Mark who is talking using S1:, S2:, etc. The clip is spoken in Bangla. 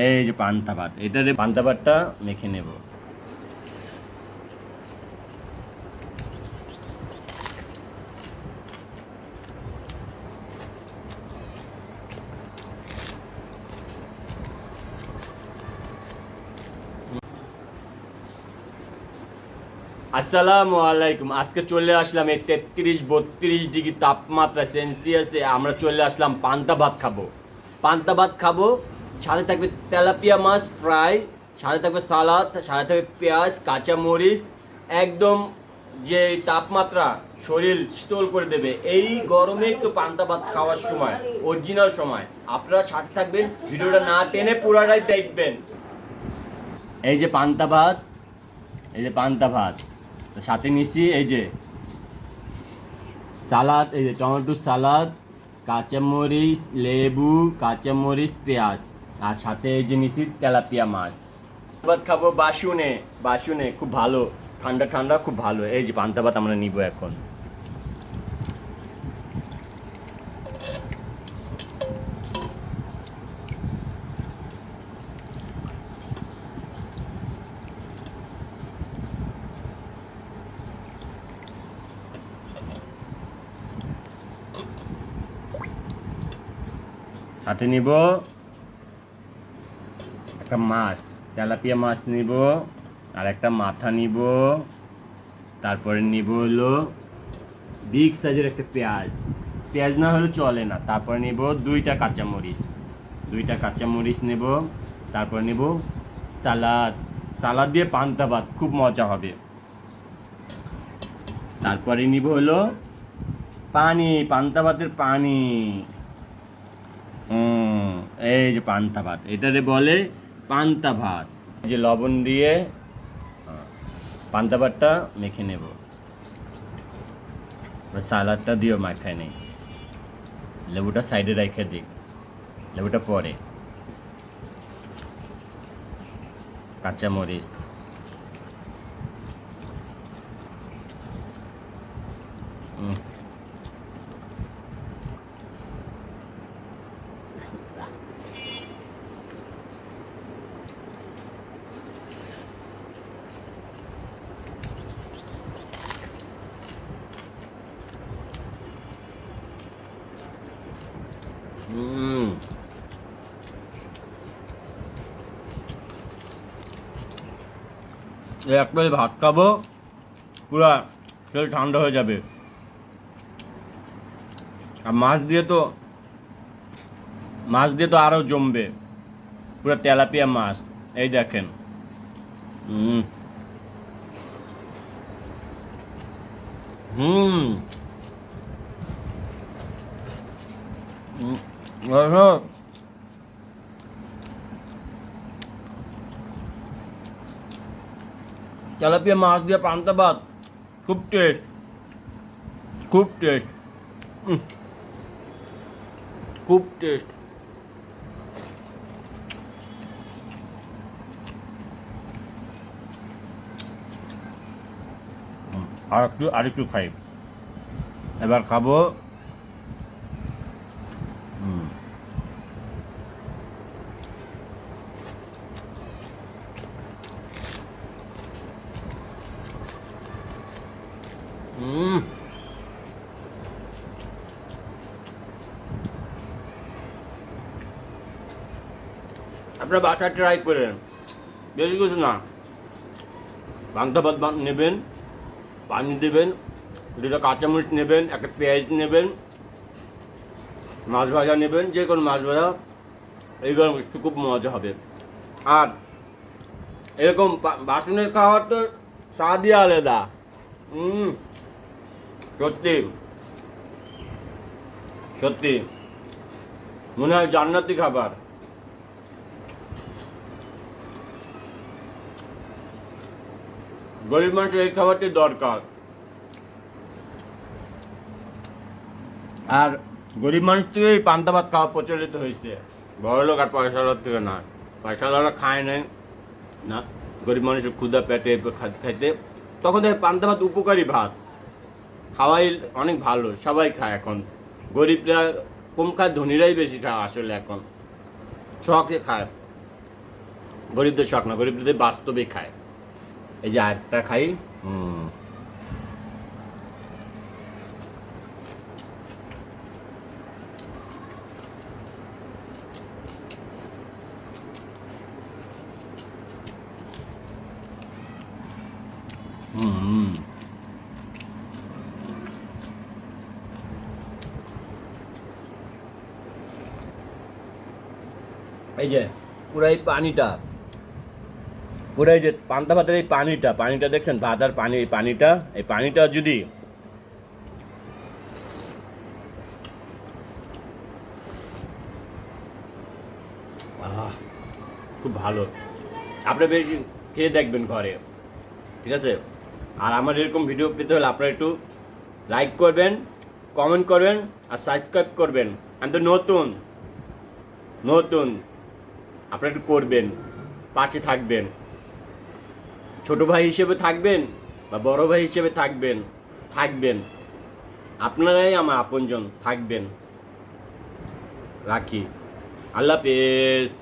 S1: এই যে পান্তা ভাত এটারে পান্তা ভাতটা মেখে নেব। আসসালামু আলাইকুম, আজকে চলে আসলাম এই তেত্রিশ বত্রিশ ডিগ্রি তাপমাত্রা সেলসিয়াসে আমরা চলে আসলাম পান্তা ভাত খাব। পান্তা ভাত খাব সাথে থাকবে তেলাপিয়া মাছ, ফ্রাই, সাথে থাকবে সালাদ, সাথে থাকবে পেঁয়াজ, কাঁচামরিচ, একদম যে তাপমাত্রা শরীর শীতল করে দেবে। এই গরমে তো পান্তা ভাত খাওয়ার সময় অরিজিনাল সময়। আপনারা সাথে থাকবেন, ভিডিওটা না টেনে পুরাটাই দেখবেন। এই যে পান্তা ভাত, এই যে পান্তা ভাত সাথে নিচ্ছি এই যে সালাদ, এই যে টমেটো সালাদ, কাঁচামরিচ, লেবু, কাঁচামরিচ, পেঁয়াজ। আর সাথে এই যে নিচ্ছি তেলাপিয়া মাছ। ভাত খাব বাসুনে। বাসুনে খুব ভালো। ঠান্ডা ঠান্ডা, খুব ভালো। এই যে পান্তা ভাত আমরা নিব এখন। সাথে নিব। একটা মাছ, তেলাপিয়া মাছ নিব আর একটা মাথা নিব, তারপরে নিব হলো বিগ সাইজের একটা পেঁয়াজ। পেঁয়াজ না হলে চলে না। তারপরে নিব দুইটা কাঁচামরিচ। দুইটা কাঁচামরিচ নেব, তারপর নেব সালাদ। সালাদ দিয়ে পান্তা ভাত, খুব মজা হবে। তারপরে নিব হলো পানি, পান্তা ভাতের পানি। এই যে পান্তা ভাত। এটারে বলে পান্তা ভাত। যে লবণ দিয়ে পান্তা ভাতটা মেখে নেব। সালাদটা দিও মাখায় নেই। লেবুটা সাইডে রেখে দিই। লেবুটা পরে। কাঁচামরিচ হুম হুম এই এক প্লেট ভাত খাব, পুরা শরীর ঠান্ডা হয়ে যাবে। আর মাছ দিয়ে তো, মাছ দিয়ে তো আরও জমবে, পুরো তেলাপিয়া মাছ, এই দেখেন। হুম। হুম হুম তেলাপিয়া মাছ দিয়ে পান্তা ভাত। খুব টেস্ট খুব টেস্ট খুব টেস্ট আর একটু আর একটু খাই। এবার খাব হুম। হুম আপনারা বাসা ট্রাই করেন। বেশি কিছু না। পান্তা ভাত নেবেন, পানি দেবেন, দুটো কাঁচামরিচ নেবেন, একটা পেঁয়াজ নেবেন, মাছ ভাজা নেবেন, যে কোনো মাছ ভাজা এইগুলো একটু খুব মজা হবে। আর এরকম বাসনের খাওয়ার তো স্বাদই আলাদা। সত্যি। সত্যি। মনে হয় জান্নাতি খাবার। গরিব মানুষের এই খাবারটি দরকার। আর গরিব মানুষ থেকে এই পান্তা ভাত খাওয়া প্রচলিত হয়েছে। বড় লোক আর পয়সাওয়ালার থেকে না। পয়সাওয়ালারা খায় নাই। না, গরিব মানুষের ক্ষুদা পেটে খাইতে তখন দেখে পান্তা ভাত উপকারী ভাত। খাওয়াই অনেক ভালো, সবাই খায় এখন। গরিবরা কম খায়, ধনীরাই বেশি খায় আসলে এখন। শখে খায়। গরিবদের শখ না, গরিবদের বাস্তবে খায়। এই যে আরেকটা খাই হুম হুম এই যে পুরো এই পানিটা পুরো যে পান্তা ভাতের এই পানিটা পানিটা দেখছেন? ভাত আর পানি, এই পানিটা এই পানিটা যদি খুব ভালো। আপনি বেশি খেয়ে দেখবেন ঘরে। ঠিক আছে? আর আমার এরকম ভিডিও পেতে হলে আপনারা একটু লাইক করবেন কমেন্ট করবেন, আর সাবস্ক্রাইব করবেন। আমি তো নতুন নতুন। আপনারা একটু করবেন, পাশে থাকবেন। ছোট ভাই হিসেবে থাকবেন বা বড় ভাই হিসেবে থাকবেন থাকবেন। আপনারাই আমার আপনজন, থাকবেন। রাখি। আল্লাহ হাফেজ।